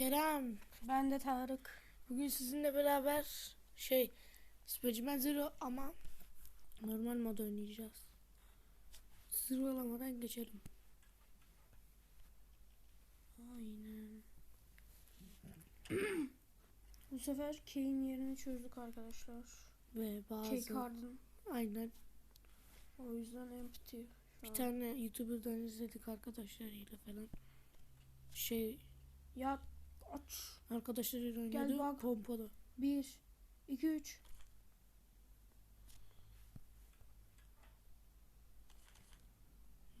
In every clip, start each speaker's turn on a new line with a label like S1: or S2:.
S1: Kerem.
S2: Ben de Tarık.
S1: Bugün sizinle beraber şey Spiderman Zero ama normal mod oynayacağız. Zırvalamadan geçelim. Aynen.
S2: Bu sefer Kane yerini çözdük arkadaşlar.
S1: Ve bazı
S2: Kane Harden.
S1: aynen
S2: O yüzden empty.
S1: bir
S2: an.
S1: tane YouTuber'dan izledik arkadaşlarıyla falan. Şey
S2: Ya aç.
S1: arkadaşlarıyla
S2: Gel
S1: oynadı
S2: bak.
S1: pompalı.
S2: Bir, iki, üç.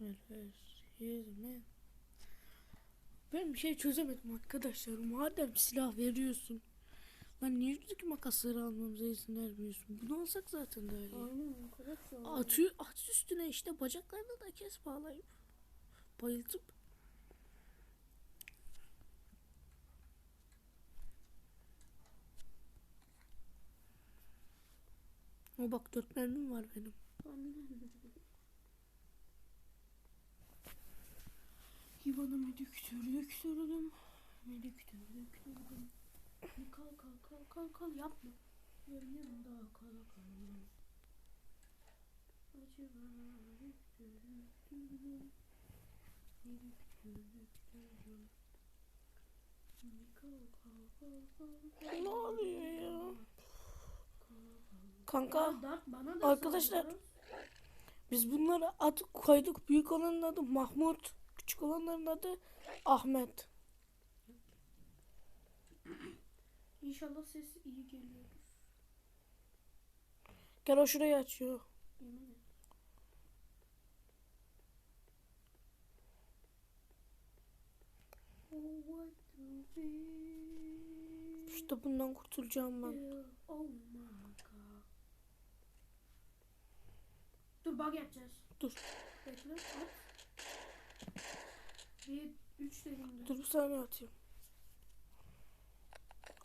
S1: Evet, yüzme. Ben bir şey çözemedim arkadaşlar. Madem silah veriyorsun. Lan niye yüzdeki makasları almamıza izin vermiyorsun? Bunu alsak zaten daha iyi.
S2: Aynen.
S1: Atıyor, at üstüne işte bacaklarını da kes bağlayıp. Bayıltıp. O bak dört mermim var benim.
S2: Hivana medüktür döktürdüm. Medüktür döktürdüm. Kal kal kal kal kal yapma. Yarın yanında kala kal. Acı bana medüktür döktürdüm. Medüktür döktürdüm. Kal kal kal kal kal.
S1: Ne oluyor ya? Kanka
S2: bana da
S1: Arkadaşlar, biz bunları at koyduk. Büyük olanın adı Mahmut. Küçük olanların adı Ahmet.
S2: İnşallah ses iyi geliyordur.
S1: Gel o şurayı açıyor.
S2: Oh?
S1: İşte bundan kurtulacağım ben.
S2: Dur bug yapacağız.
S1: Dur.
S2: Bekle. At. Bir, üç dediğimde.
S1: Dur bir saniye atayım.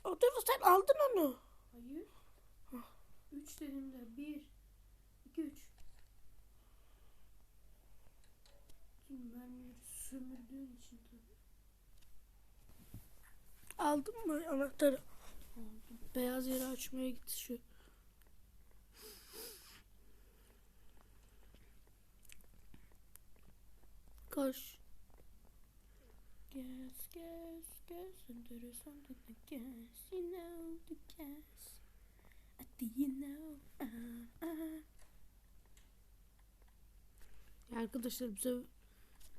S1: Aa, dur sen aldın onu.
S2: Hayır. Üç dediğimde. Bir, iki, üç. Tüm mermileri sömürdüğün için tabii.
S1: Aldın mı anahtarı?
S2: Aldım.
S1: Beyaz yeri açmaya gitti şu. Koş.
S2: Guess, guess, guess, and there is something to guess. You know the guess. Uh, Do you know? Uh, uh.
S1: Arkadaşlar bize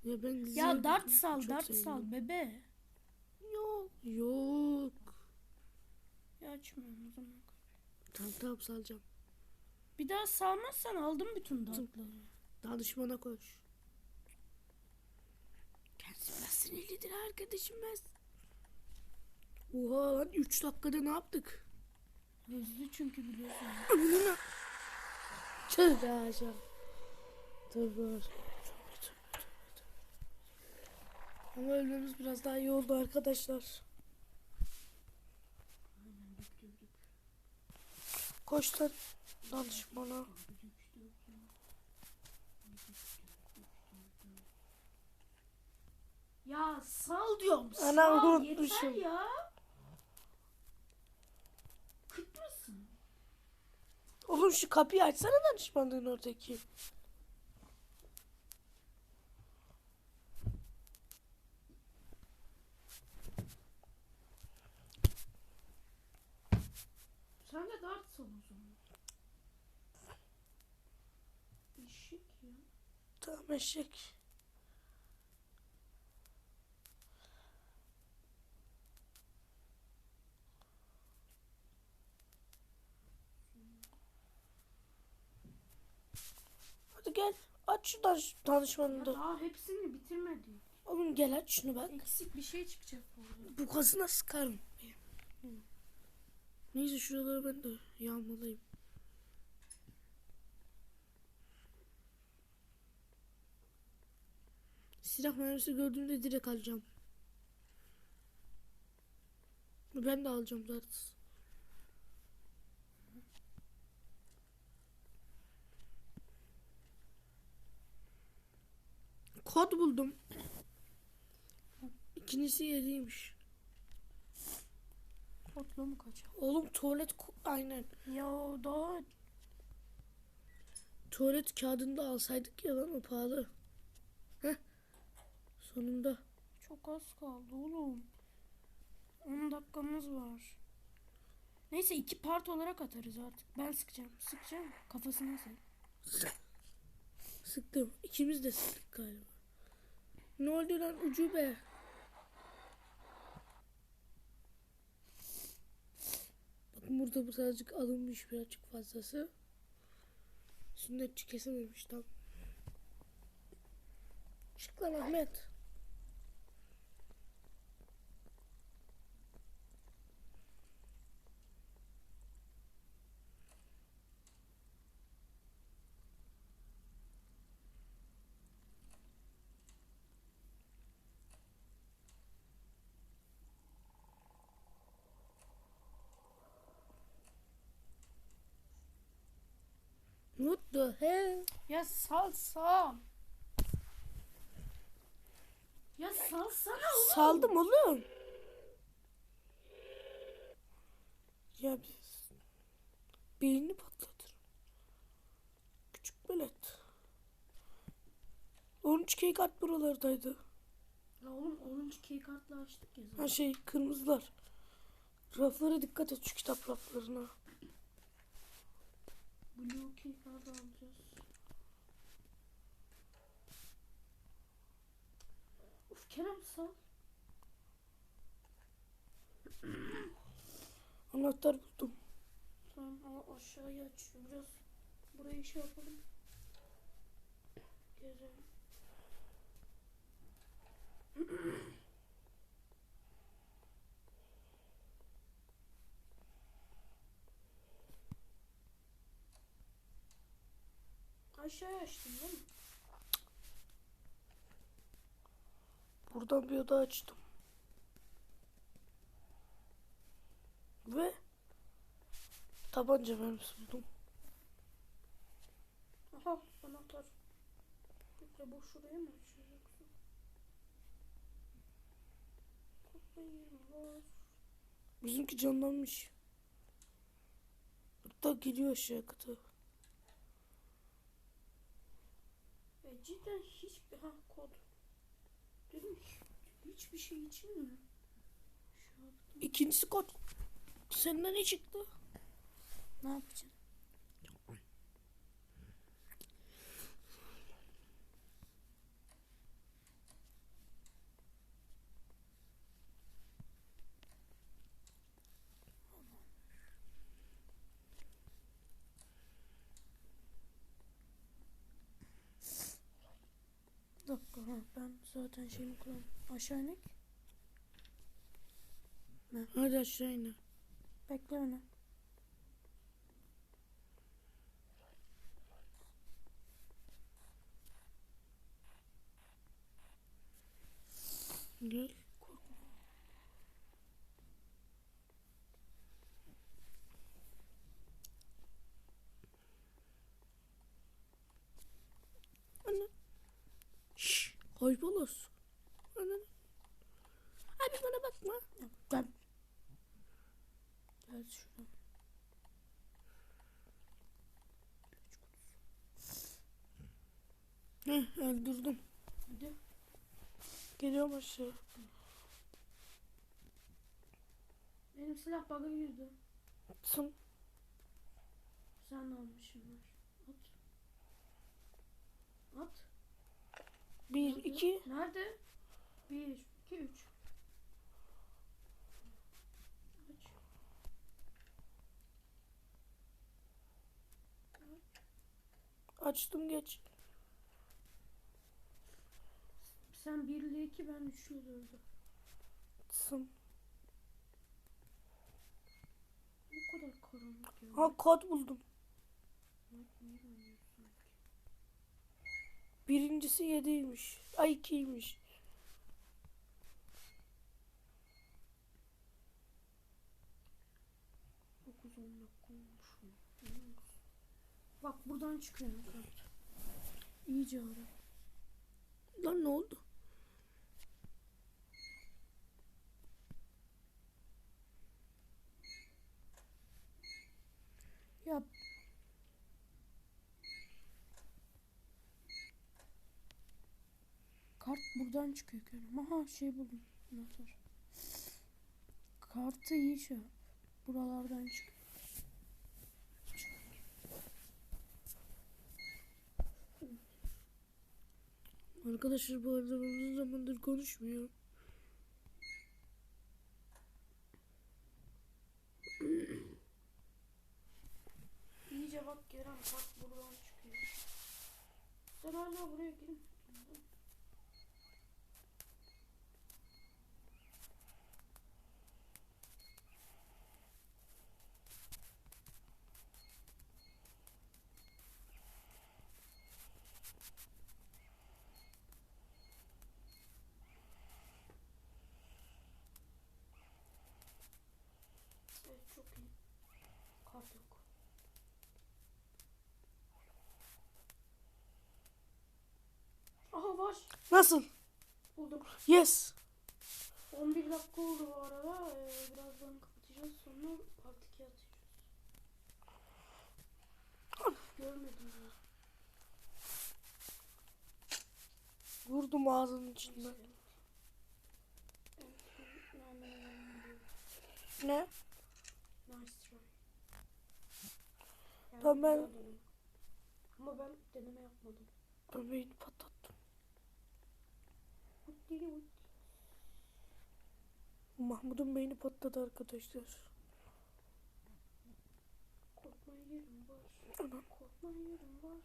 S1: ya ben
S2: Ya dart sal, dart
S1: seviyorum.
S2: sal bebe.
S1: Yok. Yok.
S2: Ya açmıyorum o zaman.
S1: Tamam tamam salacağım.
S2: Bir daha salmazsan aldım bütün dartları.
S1: Danışmana koş. Kendisi biraz sinirlidir arkadaşım ben. Oha lan 3 dakikada ne yaptık?
S2: Hızlı çünkü biliyorsun.
S1: Önüne. Tövbe aşağı. Tövbe. Ama ölmemiz biraz daha iyi oldu arkadaşlar. Koş lan danışmana.
S2: Ya sal diyorum.
S1: Anam
S2: sal.
S1: unutmuşum.
S2: Yeter ya. Kıt mısın?
S1: Oğlum şu kapıyı açsana danışmanlığın oradaki.
S2: Sen de dart sal o zaman. Eşek ya.
S1: Tamam eşek. Gel aç şu danış danışmanını da.
S2: daha hepsini bitirmedik.
S1: Oğlum gel aç şunu bak.
S2: Eksik bir şey çıkacak burada.
S1: Bu kazına sıkarım. Neyse şuraları ben de yağmalayayım. Silah mermisi gördüğümde direkt alacağım. Ben de alacağım zaten. Kod buldum. İkincisi yediymiş.
S2: Otla mı kaçar?
S1: Oğlum tuvalet aynen.
S2: Ya daha
S1: Tuvalet kağıdını da alsaydık ya lan o pahalı. Heh. Sonunda.
S2: çok az kaldı oğlum. 10 dakikamız var. Neyse iki part olarak atarız artık. Ben sıkacağım. Sıkacağım. Kafasına sık.
S1: Sıktım. İkimiz de sıktık galiba. Ne oldu lan ucube? Bakın burada birazcık alınmış birazcık fazlası. Sünnetçi kesememiş tam. Çık lan Ahmet. What the hell?
S2: Ya sal sal. Ya salsana oğlum.
S1: Saldım oğlum. Ya biz beynini patlatır. Küçük velet. 13 keykat buralardaydı.
S2: Ya oğlum 10. key kartla açtık ya zaten.
S1: Her şey kırmızılar. Raflara dikkat et şu kitap raflarına.
S2: Blue key kartı alacağız. Uf Kerem sal.
S1: Anahtar buldum.
S2: Tamam ama aşağıya açıyorum. Biraz burayı şey yapalım. Gezelim. Aşağıya açtım değil mi?
S1: Buradan bir oda açtım. Ve tabanca mermisi buldum.
S2: Aha anahtar. Bekle bu şuraya mı açıyor yoksa? Hayır var.
S1: Bizimki canlanmış. Hatta geliyor aşağı kata.
S2: Ya cidden hiçbir ha kod. Dedim hiç, hiçbir şey için mi? Şu an
S1: İkincisi kod. Senden ne çıktı?
S2: ne yapacağım? Bir dakika ha ben zaten şeyimi kullan. Aşağı inek.
S1: Hadi aşağı in.
S2: Bekle beni.
S1: Gel. Ana. Şşş. Kaybolos. Ana. Abi bana bakma.
S2: Ya, Gel. Gel şuradan.
S1: Heh, öldürdüm.
S2: Hadi.
S1: Geliyorum aşağı.
S2: Benim silah bug'a girdi.
S1: Tım.
S2: Sen de almışsın var. At. At.
S1: Bir,
S2: Nerede?
S1: iki.
S2: Nerede? Bir, iki, üç. Aç.
S1: Açtım geç.
S2: Sen birle iki, ben üçle dördü.
S1: Tım.
S2: Bu kadar karanlık ya.
S1: Ha kod buldum. Birincisi yediymiş. Ay ikiymiş.
S2: Dokuz on dakika olmuş? Bak buradan çıkıyor. İyice ara.
S1: Lan ne oldu? Yap.
S2: Kart buradan çıkıyor görüyorum. Aha şey buldum. Motor. Kartı iyi şu. Buralardan çıkıyor.
S1: Arkadaşlar bu arada uzun zamandır konuşmuyor.
S2: İyice bak Kerem kart buradan çıkıyor. Sen hala buraya girin. Evet çok iyi. Kart yok. Aha var.
S1: Nasıl?
S2: Buldum.
S1: Yes.
S2: 11 dakika oldu bu arada. Ee, birazdan kapatacağız. Sonra part 2 atacağız. Görmedim ya.
S1: Vurdum ağzının içinden. Ne?
S2: Nice try. Yani
S1: Tamam, ben-.
S2: Ama ben deneme yapmadım.
S1: Ben beyni patlattım. Mahmut'un beyni patladı arkadaşlar.
S2: Korkmaya yerim var.
S1: Anam.
S2: Korkmaya yerim var.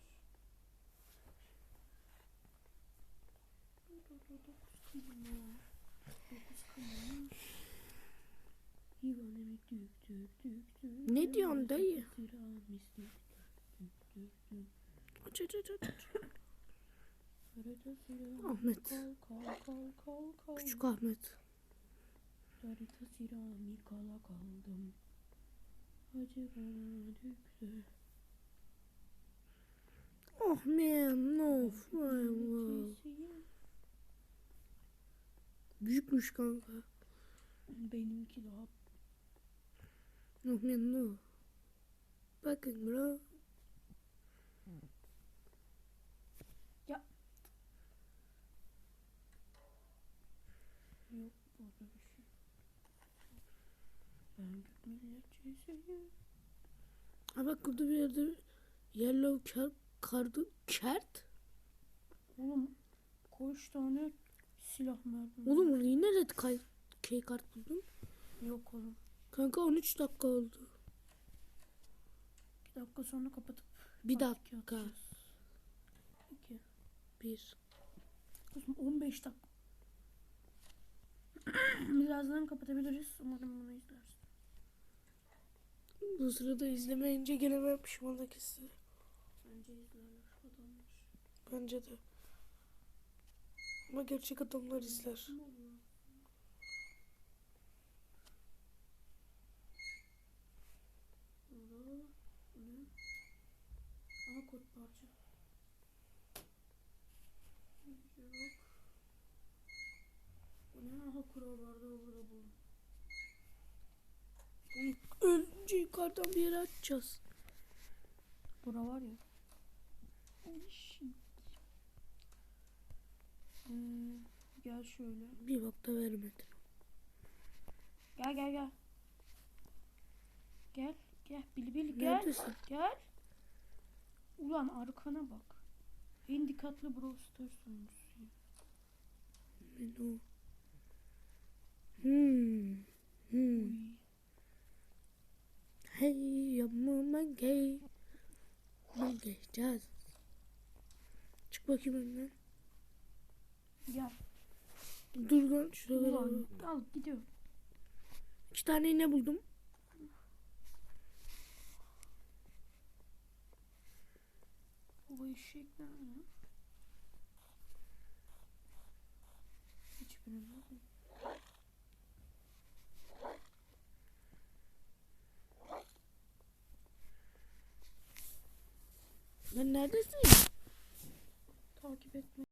S1: Ne diyorsun dayı? Aç aç aç aç. Ahmet. Küçük Ahmet. Oh man no.
S2: Sesi-
S1: Büyükmüş kanka.
S2: Benimki daha
S1: Oh man no. Bakın bro.
S2: yok burada bir şey.
S1: Bak burada bir yerde yellow kar, kardı kert.
S2: Oğlum koş tane silah mermi.
S1: Oğlum orada yine red kay key kart buldum.
S2: Yok oğlum.
S1: Kanka 13 dakika oldu.
S2: Bir dakika sonra kapatıp
S1: Bir dakika.
S2: İki.
S1: Bir.
S2: Kızım 15 dakika. Birazdan kapatabiliriz. Umarım bunu izlersin.
S1: Bu sırada izlemeyince gene ben pişmanlık istedim.
S2: Bence izlerler adamlar.
S1: Bence de. Ama gerçek adamlar izler.
S2: Aha kod parça. Yok. Bu ne? Aha kural vardı burada buldum.
S1: Ölünce yukarıdan bir yere açacağız.
S2: Bura var ya. Ee, gel şöyle.
S1: Bir bak da vermedi.
S2: Gel gel gel. Gel gel bili bili gel.
S1: Neredesin?
S2: Gel. Ulan arkana bak. En dikkatli Brawl Stars oyuncusuyum.
S1: Ben o. Hmm. Hmm.
S2: Uy.
S1: Hey gay. Ben gay. Caz. Çık bakayım önden.
S2: Gel.
S1: Dur lan şuraya.
S2: Ulan al gidiyor.
S1: İki tane iğne buldum.
S2: Bu eşekler ne? Hiçbirinde
S1: Lan neredesin? Takip etme.